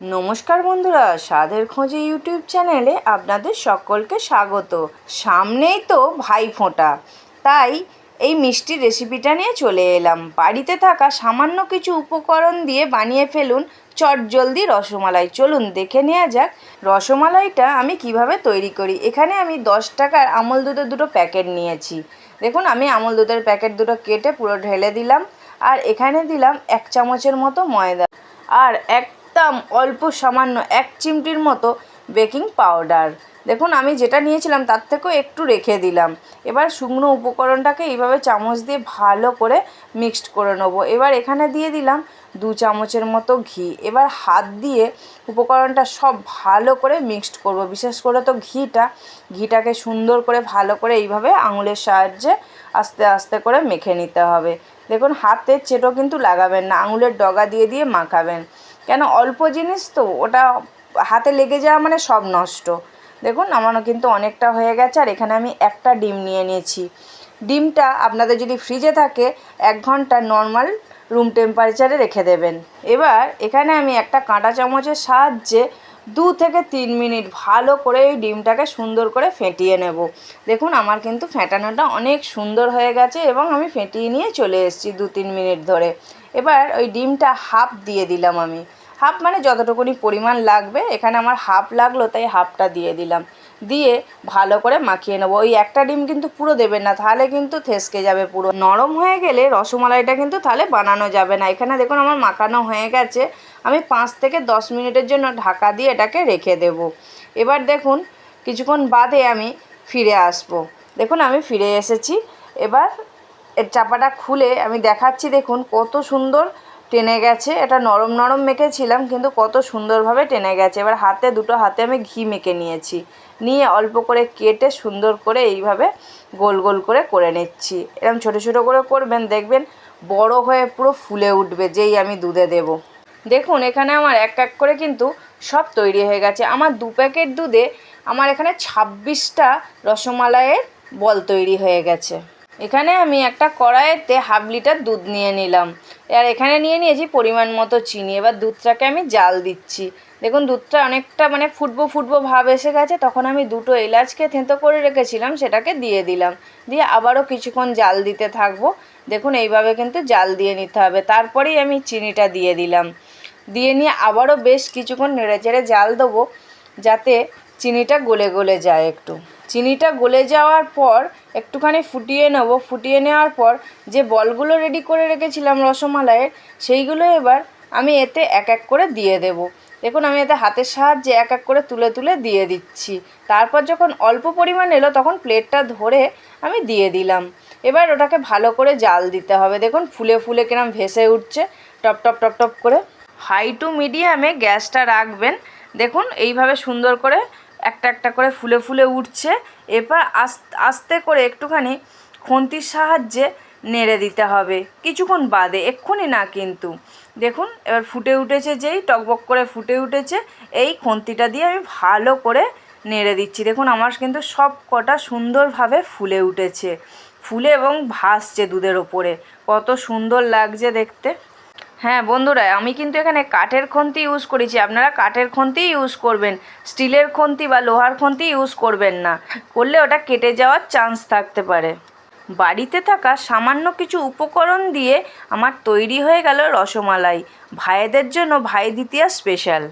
নমস্কার বন্ধুরা, স্বাদের খোঁজে ইউটিউব চ্যানেলে আপনাদের সকলকে স্বাগত। সামনেই তো ভাই ফোঁটা। তাই এই মিষ্টির রেসিপিটা নিয়ে চলে এলাম। বাড়িতে থাকা সামান্য কিছু উপকরণ দিয়ে বানিয়ে ফেলুন চটজলদি রসমালাই। চলুন দেখে নেওয়া যাক রসমালাইটা আমি কীভাবে তৈরি করি। এখানে আমি দশ টাকার আমল দুধের দুটো প্যাকেট নিয়েছি। দেখুন, আমি আমল দুধের প্যাকেট দুটো কেটে পুরো ঢেলে দিলাম। আর এখানে দিলাম এক চামচের মতো ময়দা। আর একদম অল্প সামান্য এক চিমটির মতো বেকিং পাউডার। দেখুন, আমি যেটা নিয়েছিলাম তার থেকেও একটু রেখে দিলাম। এবার শুকনো উপকরণটাকে এইভাবে চামচ দিয়ে ভালো করে মিক্সড করে নেব। এবার এখানে দিয়ে দিলাম দু চামচের মতো ঘি। এবার হাত দিয়ে উপকরণটা সব ভালো করে মিক্সড করব। বিশেষ করে তো ঘিটা। ঘিটাকে সুন্দর করে ভালো করে এইভাবে আঙুলের সাহায্যে আস্তে আস্তে করে মেখে নিতে হবে। দেখুন, হাতের চেটো কিন্তু লাগাবেন না। আঙুলের ডগা দিয়ে দিয়ে মাখাবেন। কেন অল্প জিনিস তো, ওটা হাতে লেগে যাওয়া মানে সব নষ্ট। দেখুন, আমারও কিন্তু অনেকটা হয়ে গেছে, আর এখানে আমি একটা ডিম নিয়ে নিয়েছি। ডিমটা আপনাদের যদি ফ্রিজে থাকে, এক ঘণ্টা নর্মাল রুম টেম্পারেচারে রেখে দেবেন। এবার এখানে আমি একটা কাঁটা চামচের সাহায্যে দু থেকে তিন মিনিট ভালো করে এই ডিমটাকে সুন্দর করে ফেটিয়ে নেব। দেখুন, আমার কিন্তু ফেটানোটা অনেক সুন্দর হয়ে গেছে এবং আমি ফেটিয়ে নিয়ে চলে এসেছি দু তিন মিনিট ধরে। এবার ওই ডিমটা হাফ দিয়ে দিলাম আমি। হাফ মানে যতটুকুনি পরিমাণ লাগবে, এখানে আমার হাফ লাগল, তাই হাফটা দিয়ে দিলাম। দিয়ে ভালো করে মাখিয়ে নেব। ওই একটা ডিম কিন্তু পুরো দেবেন না, তাহলে কিন্তু থেসকে যাবে পুরো। নরম হয়ে গেলে রসমালাইটা কিন্তু তাহলে বানানো যাবে না। এখানে দেখুন, আমার মাখানো হয়ে গেছে। আমি পাঁচ থেকে দশ মিনিটের জন্য ঢাকা দিয়ে এটাকে রেখে দেব। এবার দেখুন, কিছুক্ষণ বাদে আমি ফিরে আসব। দেখুন, আমি ফিরে এসেছি। এবার এর চাপাটা খুলে আমি দেখাচ্ছি, দেখুন, কত সুন্দর টেনে গেছে। এটা নরম নরম মেখেছিলাম, কিন্তু কত সুন্দরভাবে টেনে গেছে। এবার হাতে, দুটো হাতে আমি ঘি মেখে নিয়েছি। নিয়ে অল্প করে কেটে সুন্দর করে এইভাবে গোল গোল করে করে নিচ্ছি। এরকম ছোটো ছোটো করে করবেন, দেখবেন বড় হয়ে পুরো ফুলে উঠবে, যেই আমি দুধে দেব। দেখুন, এখানে আমার এক এক করে কিন্তু সব তৈরি হয়ে গেছে। আমার দু প্যাকেট দুধে আমার এখানে ছাব্বিশটা রসমালাইয়ের বল তৈরি হয়ে গেছে। এখানে আমি একটা কড়াইতে হাফ লিটার দুধ নিয়ে নিলাম। আর এখানে নিয়ে নিয়েছি পরিমাণ মতো চিনি। এবার দুধটাকে আমি জাল দিচ্ছি। দেখুন, দুধটা অনেকটা মানে ফুটবো ফুটবো ভাব এসে গেছে। তখন আমি দুটো এলাচকে থেঁতো করে রেখেছিলাম, সেটাকে দিয়ে দিলাম। দিয়ে আবারও কিছুক্ষণ জাল দিতে থাকব। দেখুন, এইভাবে কিন্তু জাল দিয়ে নিতে হবে। তারপরেই আমি চিনিটা দিয়ে দিলাম। দিয়ে নিয়ে আবারও বেশ কিছুক্ষণ নেড়ে চেড়ে জাল দেবো, যাতে চিনিটা গলে গলে যায় একটু। চিনিটা গলে যাওয়ার পর একটুখানি ফুটিয়ে নেব। ফুটিয়ে নেওয়ার পর যে বলগুলো রেডি করে রেখেছিলাম রসমালাইয়ের, সেইগুলো এবার আমি এতে এক এক করে দিয়ে দেবো। দেখুন, আমি এতে হাতের সাহায্যে এক এক করে তুলে তুলে দিয়ে দিচ্ছি। তারপর যখন অল্প পরিমাণ এলো, তখন প্লেটটা ধরে আমি দিয়ে দিলাম। এবার ওটাকে ভালো করে জাল দিতে হবে। দেখুন, ফুলে ফুলে কিরম ভেসে উঠছে। টপ টপ টপ টপ করে হাই টু মিডিয়ামে গ্যাসটা রাখবেন। দেখুন, এইভাবে সুন্দর করে একটা একটা করে ফুলে ফুলে উঠছে। আস্তে আস্তে করে একটুখানি খুন্তির সাহায্যে নেড়ে দিতে হবে। কিছুক্ষণ বাদে, এক্ষুনি না কিন্তু। দেখুন, এবার ফুটে উঠেছে যেই, টকবক করে ফুটে উঠেছে, এই খুন্তিটা দিয়ে আমি ভালো করে নেড়ে দিচ্ছি। দেখুন, আমার কিন্তু সব কটা সুন্দরভাবে ফুলে উঠেছে। ফুলে এবং ভাসছে দুধের ওপরে। কত সুন্দর লাগছে দেখতে। হ্যাঁ বন্ধুরা, আমি কিন্তু এখানে কাঠের খন্তি ইউজ করেছি। আপনারা কাঠের খন্তি ইউজ করবেন। স্টিলের খন্তি বা লোহার খন্তি ইউজ করবেন না। করলে ওটা কেটে যাওয়ার চান্স থাকতে পারে। বাড়িতে থাকা সামান্য কিছু উপকরণ দিয়ে আমার তৈরি হয়ে গেল রসমালাই। ভাইদের জন্য ভাই দ্বিতীয়া স্পেশাল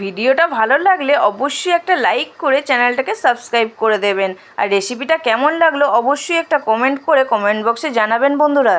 ভিডিওটা ভালো লাগলে অবশ্যই একটা লাইক করে চ্যানেলটাকে সাবস্ক্রাইব করে দেবেন। আর রেসিপিটা কেমন লাগল অবশ্যই একটা কমেন্ট করে কমেন্ট বক্সে জানাবেন, বন্ধুরা।